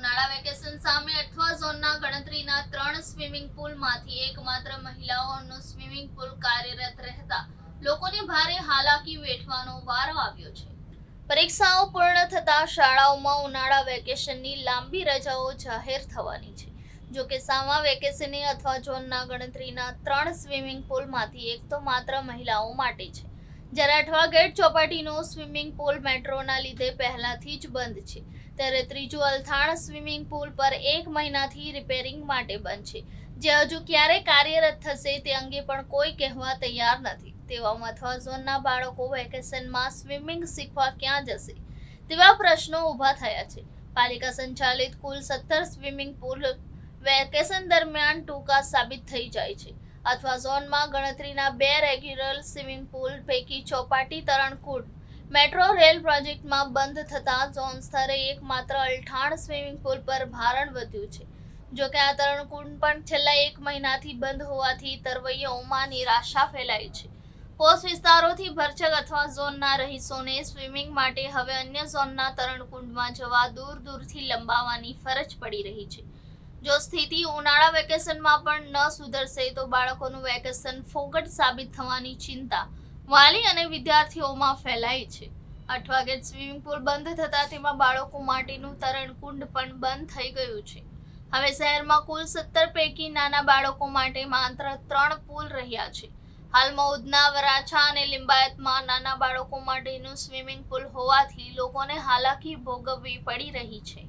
ઉનાળા વેકેશન સામે અઠવા ઝોનના ગણતરીના ત્રણ સ્વિમિંગ પુલમાંથી એકમાત્ર મહિલાઓનો સ્વિમિંગ પુલ કાર્યરત રહેતા લોકોને ભારે હાલાકી વેઠવાનો વારો આવ્યો છે. પરીક્ષાઓ પૂર્ણ થતા શાળાઓમાં ઉનાળા વેકેશનની લાંબી રજાઓ જાહેર થવાની છે. જો કે સામા વેકેશનની અથવા ઝોનના ગણતરીના ત્રણ સ્વિમિંગ પુલમાંથી એક તો માત્ર મહિલાઓ માટે છે. જ્યારે અઠવા ગેટ ચોપાટીનો સ્વિમિંગ પુલ મેટ્રોના લીધે પહેલાથી જ બંધ છે, ત્યારે ત્રીજું અલથાણ સ્વિમિંગ પુલ પર એક મહિનાથી રિપેરિંગ માટે બંધ છે. જે હજુ ક્યારે કાર્યરત થશે તે અંગે પણ કોઈ કહેવા તૈયાર નથી. તેવામાં અથવા ઝોનના બાળકો વેકેશનમાં સ્વિમિંગ શીખવા ક્યાં જશે? તેવા પ્રશ્નો ઊભા થયા છે. પાલિકા સંચાલિત કુલ સત્તર સ્વિમિંગ પુલ વેકેશન દરમિયાન ટૂંકા સાબિત થઈ જાય છે. અથવા ઝોનમાં ગણતરીના બે રેગ્યુલર સ્વિમિંગ પુલ પૈકી ચોપાટી તરણકુંડ મેટ્રો રેલ પ્રોજેક્ટમાં બંધ થતા ઝોન સ્તરે એકમાત્ર અલઠાણ સ્વિમિંગ પુલ પર ભારણ વધ્યું છે. જો કે આ તરણકુંડ પણ છેલ્લા એક મહિનાથી બંધ હોવાથી તરવૈયાઓમાં નિરાશા ફેલાઈ છે. પોસ્ટ વિસ્તારોથી ભરચક અથવા ઝોનના રહીશોને સ્વિમિંગ માટે હવે અન્ય ઝોનના તરણકુંડમાં જવા દૂર દૂરથી લંબાવવાની ફરજ પડી રહી છે. જો સ્થિતિ ઉનાળા વેકેશનમાં પણ ન સુધરશે, તો બાળકોનું વેકેશન ફોગટ સાબિત થવાની ચિંતા વાલી અને વિદ્યાર્થીઓમાં ફેલાઈ છે. આઠ વાગે સ્વિમિંગ પુલ બંધ થતા તેમાં બાળકો માટેનું તરણકુંડ પણ બંધ થઈ ગયું છે. હવે શહેરમાં કુલ સત્તર પૈકી નાના બાળકો માટે માત્ર ત્રણ પુલ રહ્યા છે. હાલમાં ઉધના, વરાછા અને લિંબાયતમાં નાના બાળકો માટેનું સ્વિમિંગ પુલ હોવાથી લોકોને હાલાકી ભોગવવી પડી રહી છે.